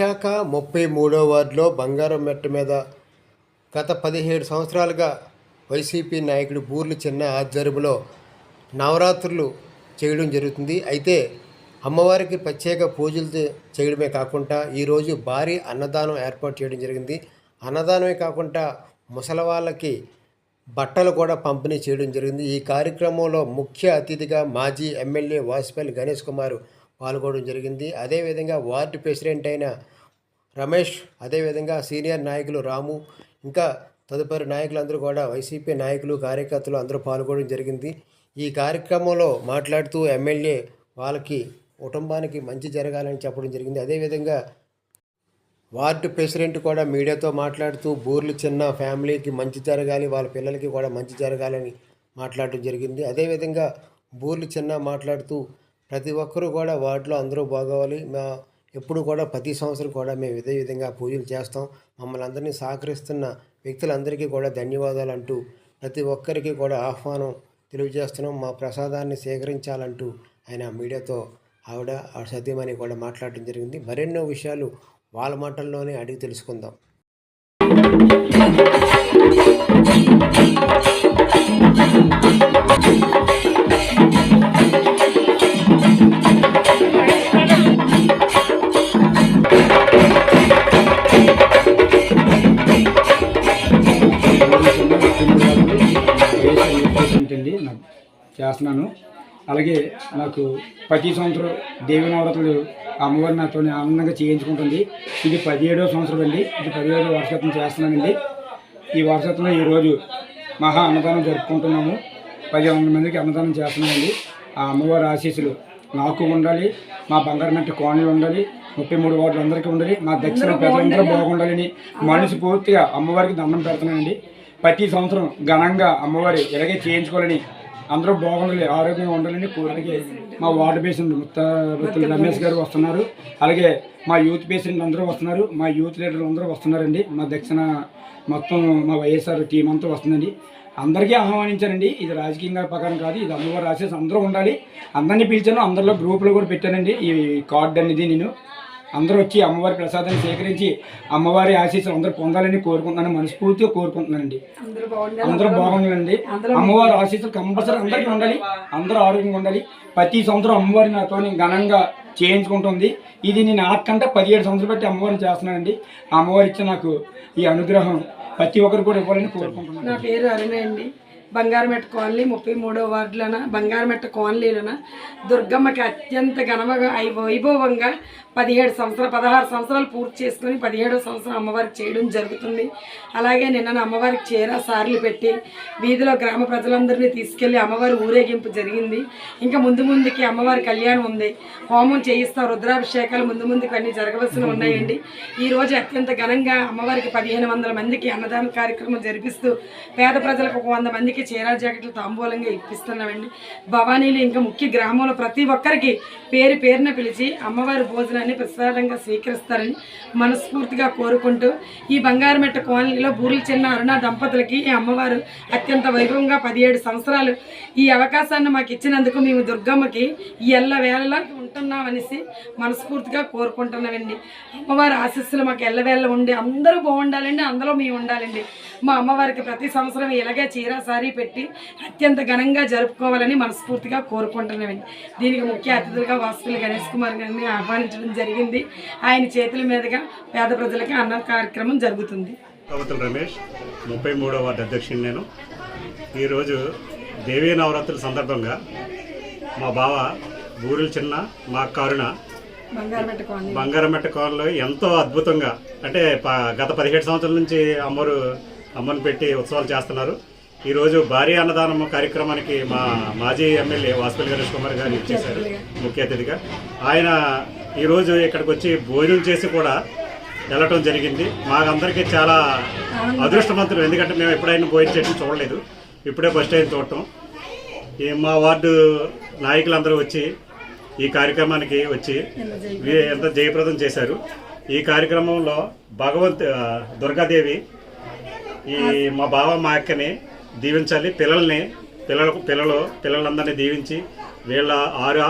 విశాఖ ముప్పై మూడో వార్డులో బంగారం మెట్ట మీద గత పదిహేడు సంవత్సరాలుగా వైసీపీ నాయకుడు బూర్లు చిన్న ఆధ్వర్యంలో నవరాత్రులు చేయడం జరుగుతుంది. అయితే అమ్మవారికి ప్రత్యేక పూజలు చేయడమే కాకుండా ఈరోజు భారీ అన్నదానం ఏర్పాటు చేయడం జరిగింది. అన్నదానమే కాకుండా ముసలి వాళ్ళకి బట్టలు కూడా పంపిణీ చేయడం జరిగింది. ఈ కార్యక్రమంలో ముఖ్య అతిథిగా మాజీ ఎమ్మెల్యే వాసుపల్లి గణేష్ కుమార్ పాల్గొనడం జరిగింది. అదేవిధంగా వార్డు ప్రెసిడెంట్ అయిన రమేష్ అదేవిధంగా సీనియర్ నాయకులు రాము ఇంకా తదుపరి నాయకులందరూ కూడా వైసీపీ నాయకులు కార్యకర్తలు అందరూ పాల్గొనడం జరిగింది. ఈ కార్యక్రమంలో మాట్లాడుతూ ఎమ్మెల్యే వాళ్ళకి కుటుంబానికి మంచి జరగాలని చెప్పడం జరిగింది. అదేవిధంగా వార్డు ప్రెసిడెంట్ కూడా మీడియాతో మాట్లాడుతూ బూర్లు చిన్న ఫ్యామిలీకి మంచి జరగాలి వాళ్ళ పిల్లలకి కూడా మంచి జరగాలని మాట్లాడడం జరిగింది. అదేవిధంగా బూర్లు చిన్న మాట్లాడుతూ ప్రతి ఒక్కరూ కూడా వార్డులో అందరూ బాగోవాలి. మా ఎప్పుడు కూడా ప్రతి సంవత్సరం కూడా మేము ఇదే విధంగా పూజలు చేస్తాం. మమ్మల్ని అందరినీ సహకరిస్తున్న వ్యక్తులందరికీ కూడా ధన్యవాదాలు అంటూ ప్రతి ఒక్కరికి కూడా ఆహ్వానం తెలియజేస్తున్నాం. మా ప్రసాదాన్ని సేకరించాలంటూ ఆయన మీడియాతో ఆవిడ ఆవిడ సత్యమని కూడా మాట్లాడడం జరిగింది. మరెన్నో విషయాలు వాళ్ళ మాటల్లోనే అడిగి తెలుసుకుందాం. చేస్తున్నాను. అలాగే నాకు ప్రతి సంవత్సరం దేవి నవరాత్రులు అమ్మవారి నాతో ఆనందంగా చేయించుకుంటుంది. ఇది పదిహేడవ సంవత్సరం అండి. ఇది పదిహేడవ వర్షత్వం చేస్తున్నానండి. ఈ వర్షత్వంలో ఈరోజు మహా అన్నదానం జరుపుకుంటున్నాము. పదిహేను మందికి అన్నదానం చేస్తున్నామండి ఆ అమ్మవారి ఆశీస్సులు నాకు ఉండాలి మా బంగారు నట్టు కోణలు ఉండాలి ముప్పై మూడు వార్డులు అందరికీ ఉండాలి మా దక్షిణ ప్రజలందరూ బాగుండాలని మనసు పూర్తిగా అమ్మవారికి దండం పెడుతున్నానండి. ప్రతి సంవత్సరం ఘనంగా అమ్మవారి ఇలాగే చేయించుకోవాలని అందరూ బాగుండాలి ఆరోగ్యంగా ఉండాలని కోరిక మా వార్డు పేషెంట్ ముత్త రమేష్ గారు వస్తున్నారు. అలాగే మా యూత్ పేషెంట్ అందరూ వస్తున్నారు మా యూత్ లీడర్లు అందరూ వస్తున్నారండి. మా దక్షిణ మొత్తం మా వైఎస్ఆర్ టీం అంతా వస్తుందండి. అందరికీ ఆహ్వానించానండి. ఇది రాజకీయంగా ప్రకారం కాదు ఇది అమ్మవారి రాసేసి అందరూ ఉండాలి. అందరినీ పిలిచాను అందరిలో గ్రూపులు కూడా పెట్టానండి. ఈ కార్డు అనేది నేను అందరూ వచ్చి అమ్మవారి ప్రసాదాన్ని సేకరించి అమ్మవారి ఆశీస్సులు అందరూ పొందాలని కోరుకుంటున్నాను మనస్ఫూర్తిగా కోరుకుంటున్నానండి. అందరూ బాగుండాలండి. అమ్మవారి ఆశీస్సులు కంపల్సరీ అందరికీ ఉండాలి అందరూ ఆరోగ్యంగా ఉండాలి. ప్రతి సంవత్సరం అమ్మవారి నాతో ఘనంగా చేయించుకుంటుంది. ఇది నేను ఆకంటే పదిహేడు సంవత్సరాలు బట్టి అమ్మవారిని చేస్తున్నానండి. అమ్మవారి ఇచ్చే నాకు ఈ అనుగ్రహం ప్రతి ఒక్కరు కూడా ఇవ్వాలని కోరుకుంటున్నాను. నా పేరు అరుణ అండి బంగారమెట్ట కాలనీ ముప్పై మూడో వార్డులన బంగారమెట్ట కాలనీలోన? దుర్గమ్మకి అత్యంత ఘనమగా వైభవంగా పదిహేడు సంవత్సరాలు పదహారు సంవత్సరాలు పూర్తి చేసుకొని పదిహేడో సంవత్సరం అమ్మవారికి చేయడం జరుగుతుంది. అలాగే నిన్న అమ్మవారికి చీర సార్లు పెట్టి వీధిలో గ్రామ ప్రజలందరినీ తీసుకెళ్ళి అమ్మవారి ఊరేగింపు జరిగింది. ఇంకా ముందు ముందుకి అమ్మవారి కళ్యాణం ఉంది. హోమం చేయిస్తాం రుద్రాభిషేకాలు ముందు ముందుకు అన్ని జరగవలసిన ఉన్నాయండి. ఈ రోజు అత్యంత ఘనంగా అమ్మవారికి పదిహేను వందల మందికి అన్నదాన కార్యక్రమం జరిపిస్తూ పేద ప్రజలకు ఒక వంద మందికి చీరా జాకెట్లు తాంబూలంగా ఇప్పిస్తున్నామండి. భవానీలు ఇంకా ముఖ్య గ్రామంలో ప్రతి ఒక్కరికి పేరు పేరున పిలిచి అమ్మవారి భోజనాన్ని ప్రసాదంగా స్వీకరిస్తారని మనస్ఫూర్తిగా కోరుకుంటూ ఈ బంగారమెట్ట కాలనీలో బూరులు చిన్న అరుణ దంపతులకి ఈ అమ్మవారు అత్యంత వైభవంగా పదిహేడు సంవత్సరాలు ఈ అవకాశాన్ని మాకు ఇచ్చినందుకు మేము దుర్గమ్మకి ఈ ఎల్ల వేళలా ఉంటున్నామనేసి మనస్ఫూర్తిగా కోరుకుంటున్నామండి. అమ్మవారి ఆశీస్సులు మాకు ఎల్లవేళ్ళ ఉండి అందరూ బాగుండాలండి అందులో మేము ఉండాలండి. మా అమ్మవారికి ప్రతి సంవత్సరం ఇలాగే చీర సారీ పెట్టి అత్యంత ఘనంగా జరుపుకోవాలని మనస్ఫూర్తిగా కోరుకుంటున్నామండి. దీనికి ముఖ్య అతిథులుగా వాసుపల్లి గణేష్ కుమార్ గారిని ఆహ్వానించడం జరిగింది. ఆయన చేతుల మీదుగా పేద ప్రజలకి అన్న కార్యక్రమం జరుగుతుంది. కవతల రమేష్ ముప్పై మూడవ వార్డు అధ్యక్షుని నేను. ఈరోజు దేవీ నవరాత్రుల సందర్భంగా మా బావ బూరెల చిన్న మా కరుణ బంగారమెట్ట కాలంలో ఎంతో అద్భుతంగా అంటే గత పదిహేడు సంవత్సరాల నుంచి అమ్మరు అమ్మను పెట్టి ఉత్సవాలు చేస్తున్నారు. ఈరోజు భారీ అన్నదానం కార్యక్రమానికి మా మాజీ ఎమ్మెల్యే వాసుపల్లి గణేష్ కుమార్ గారు ఇచ్చేశారు. ముఖ్య అతిథిగా. ఆయన ఈరోజు ఇక్కడికి వచ్చి భోజనం చేసి కూడా వెళ్ళటం జరిగింది. మాకందరికీ చాలా అదృష్టవంతులు. ఎందుకంటే మేము ఎప్పుడైనా భోజనం చేయడం చూడలేదు. ఇప్పుడే ఫస్ట్ టైం చూడటం. ఈ మా వార్డు నాయకులందరూ వచ్చి ఈ కార్యక్రమానికి వచ్చి ఎంత జయప్రదం. చేశారు. ఈ కార్యక్రమంలో భగవంత్ దుర్గాదేవి ఈ మా బావ మా అక్కని దీవించాలి. పిల్లల్ని పిల్లలకు పిల్లలు పిల్లలందరినీ దీవించి వీళ్ళ ఆరు